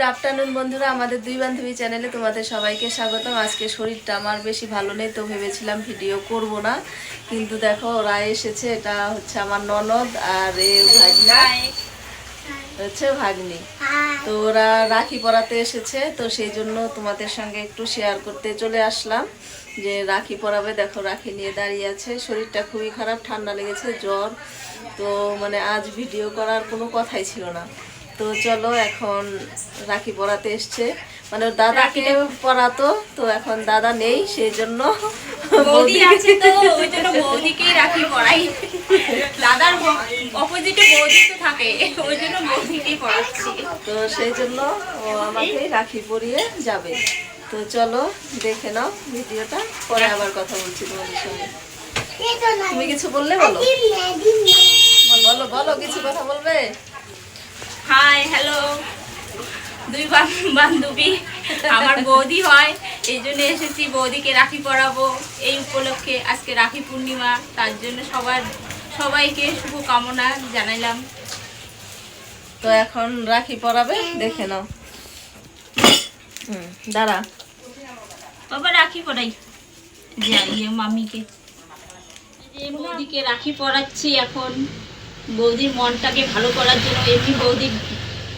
Good afternoon বন্ধুরা, আমাদের দুই বান্ধবী চ্যানেলে তোমাদের সবাইকে স্বাগতম। আজকে শরীরটা আমার বেশি ভালো নেই, তো ভেবেছিলাম ভিডিও করব না। কিন্তু দেখো, ওরা এসেছে, এটা হচ্ছে আমার ননদ আর এ ভাগনা। হচ্ছে ভাগ্নি। তো ওরা রাখি পরাতে এসেছে, তো সেই জন্য তোমাদের সঙ্গে একটু শেয়ার করতে চলে আসলাম। যে রাখি পরাবে, দেখো রাখি নিয়ে দাঁড়িয়ে আছে। শরীরটা খুবই খারাপ, ঠান্ডা লেগেছে, জ্বর। তো মানে আজ ভিডিও করার কোনো কথাই ছিল না। তো চলো এখন রাখি পরাতে এসছে। মানে দাদাকে পরাতো তো এখন দাদা নেই সেই জন্য বৌদি আছে তো ওই জন্য বৌদিকেই রাখি পড়াই। দাদার অপোজিটে বৌদি তো থাকে ওই জন্য বৌদিকেই পড়াচ্ছি। তো সেই জন্য ও আমাকে রাখি পরিয়ে যাবে। তো চলো দেখে নাও ভিডিওটা পরে আবার কথা বলছি তোমাদের সঙ্গে। তুমি কিছু বললে বলো? বলো বলো কিছু কথা বলবে? হাই হ্যালো দুই বান্ধবী। আমার বৌদি হয়, এই জন্য এসেছি। বৌদিকে রাখি পরাবো এই উপলক্ষে। আজকে রাখি পূর্ণিমা, তার জন্য সবার সবাইকে শুভকামনা জানাইলাম। তো এখন রাখি পরাবে, দেখে নাও। দাঁড়া। বাবা, রাখি পরাই। মামিকে। বৌদিকে রাখি পরাচ্ছি এখন। বৌদির মনটাকে ভালো করার জন্য এমনি বৌদি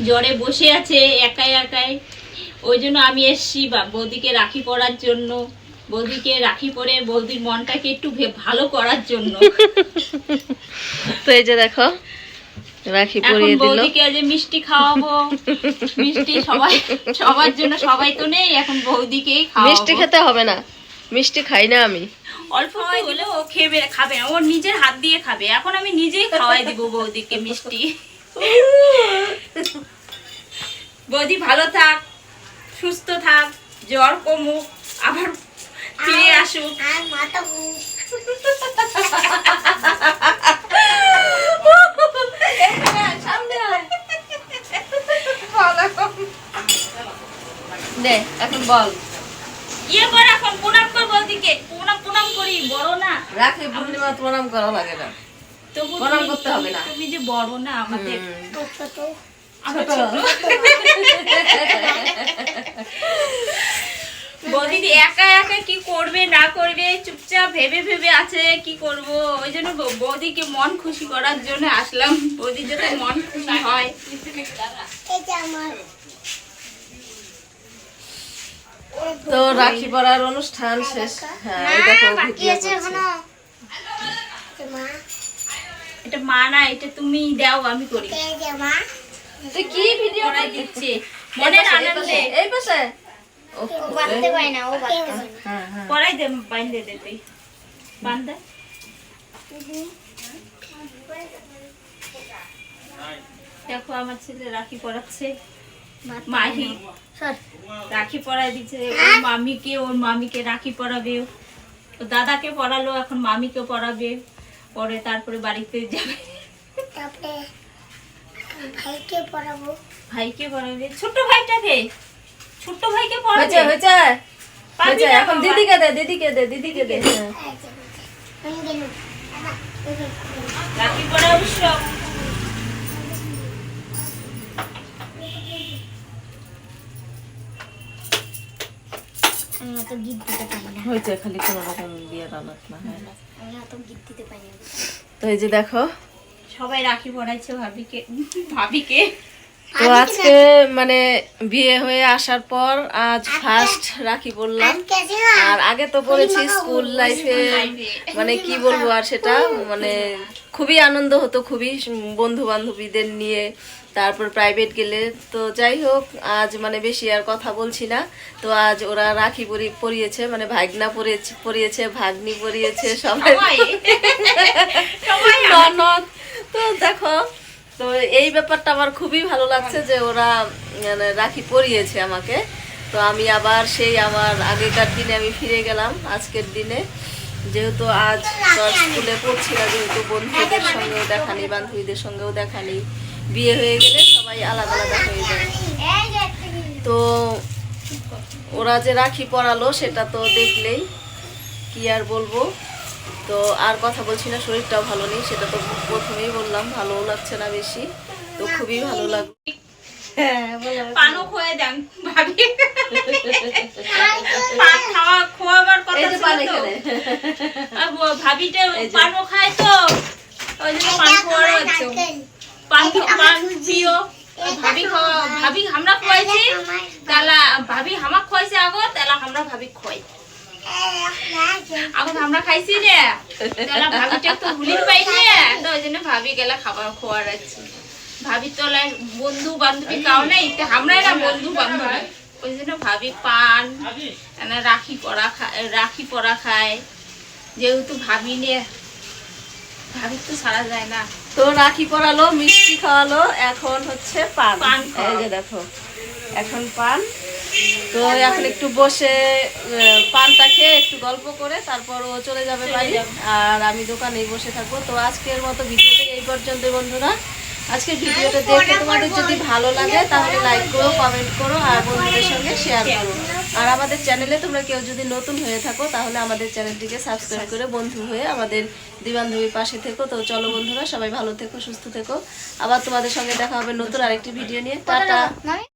জ্বরে বসে আছে একাই একাই। ওই জন্য আমি এসছি বা বৌদিকে রাখি পরার জন্য। বৌদিকে রাখি পরে বৌদির মনটাকে একটু ভালো করার জন্য। তো এই যে দেখো রাখি পরিয়ে দিল। বৌদিকে আজ মিষ্টি খাওয়াবো। মিষ্টি সবাই সবার জন্য সবাই তো নেই এখন বৌদিকেই খাওয়াবো। মিষ্টি খেতে হবে না। মিষ্টি খাই না আমি। অল্প হলে ও খেবে খাবে। না। ও নিজের হাত দিয়ে খাবে। এখন আমি নিজেই খাওয়াই দিব বৌদিকে মিষ্টি। বৌদি ভালো থাক সুস্থ থাক জ্বর কমুক আবার ফিরে আসুক। দে এখন বল। ইয়ে কর এখন প্রণাম কর বৌদিকে প্রণাম প্রণাম করি বড় না রাখি পূর্ণিমা প্রণাম করা লাগে না। তবু প্রণাম করতে হবে না। তুমি যে বড় না আমাদের ছোট। ছোট। একা একা কি করবে না করবে চুপচাপ ভেবে ভেবে আছে কি করব? ওই জন্য বৌদিকে মন খুশি করার জন্য আসলাম। বৌদি যাতে মন খুশি হয়। তো রাখি পরার অনুষ্ঠান শেষ। হ্যাঁ এটা মা। না এটা তুমি দাও আমি করি। তুই কি ভিডিও দিচ্ছে। আনন্দে। এই পাশে। ও, হ্যাঁ হ্যাঁ। দে দে তুই। দেখো আমার ছেলে রাখি পড়াচ্ছে মাহি। রাখি পরাই দিচ্ছে। ওর মামিকে ওর মামিকে রাখি পরাবে ও দাদাকে পড়ালো এখন মামিকে পড়াবে পরে তারপরে বাড়িতে যাবে। তারপরে ভাইকে পড়াবো। ভাইকে পড়াবে। ছোট ভাইটাকে? ছোট ভাইকে পড়াবে? হয়েছে হয়েছে। এখন দিদিকে দে দিদিকে দে দিদিকে দে। হ্যাঁ। আমি গেলাম। রাখি পড়া আমি অত গীত দিতে পারি না। হয়েছে খালি কোনো রকম দিয়ে রান্না না হ্যাঁ। আমি অত গীত দিতে পারি না। তো এই যে দেখো সবাই রাখি পড়াইছে ভাবিকে ভাবিকে। তো আজকে মানে বিয়ে হয়ে আসার পর আজ ফার্স্ট রাখি আজকে আর আগে তো পড়েছি স্কুল লাইফে মানে কি বলব আর সেটা মানে খুবই আনন্দ হতো খুবই বন্ধু বান্ধবীদের নিয়ে। তারপর প্রাইভেট গেলে তো যাই হোক আজ মানে বেশি আর কথা বলছি না। তো আজ ওরা রাখি পরি পরিয়েছে মানে ভাগনা পরিয়েছে পরিয়েছে ভাগ্নি পরিয়েছে সবাই। ননদ। তো দেখো তো এই ব্যাপারটা আমার খুবই ভালো লাগছে যে ওরা মানে রাখি পরিয়েছে আমাকে। তো আমি আবার সেই আমার আগেকার দিনে আমি ফিরে গেলাম আজকের দিনে। যেহেতু আজ স্কুলে পড়ছি না যেহেতু বন্ধুদের সঙ্গেও দেখা নেই বান্ধবীদের সঙ্গেও দেখা নেই। বিয়ে হয়ে গেলে সবাই আলাদা আলাদা হয়ে যায়। তো ওরা যে রাখি পরালো সেটা তো দেখলেই কি আর বলব। তো আর কথা বলছি না শরীরটাও ভালো নেই সেটা তো প্রথমেই বললাম ভালোও লাগছে না বেশি তো খুবই ভালো লাগল হ্যাঁ পান পান ভাবিটা। পানও খায় তো ওই জন্য পান খাওয়ার হচ্ছে। পান পান প্রিয়। ভাবি খাওয়া ভাবি আমরা খোয়াইছি তাহলে ভাবি হামাক খোয়াইছে আগত তাহলে আমরা ভাবি খোয়াই আগত আমরা খাইছি রে তাহলে ভাবিটা তো ভুলির পাই রে তো ওই জন্য ভাবি গেলে খাবার খোয়ার আছে। ভাবি তো বন্ধু বান্ধবী কাও নেই তো আমরাই না বন্ধু বান্ধবী। ওই জন্য ভাবি পান এনে রাখি পরা খায় রাখি পরা খায়। যেহেতু ভাবি নিয়ে তো ছাড়া যায় না। তো রাখি পরালো মিষ্টি খাওয়ালো। এখন হচ্ছে পান। পান এই যে দেখো এখন পান। তো এখন একটু বসে পানটা খেয়ে একটু গল্প করে তারপর ও চলে যাবে বাড়ি। আর আমি দোকানেই বসে থাকব। তো আজকের মতো ভিডিওটা এই পর্যন্ত বন্ধুরা। আজকের ভিডিওটা দেখে তোমাদের যদি ভালো লাগে তাহলে লাইক করো কমেন্ট করো আর বন্ধুদের সঙ্গে শেয়ার করো। আর আমাদের চ্যানেলে তোমরা কেউ যদি নতুন হয়ে থাকো তাহলে আমাদের চ্যানেলটিকে সাবস্ক্রাইব করে বন্ধু হয়ে আমাদের দুই পাশে থেকো। তো চলো বন্ধুরা সবাই ভালো থেকো সুস্থ থেকো। আবার তোমাদের সঙ্গে দেখা হবে নতুন আরেকটি ভিডিও নিয়ে। টাটা। নয়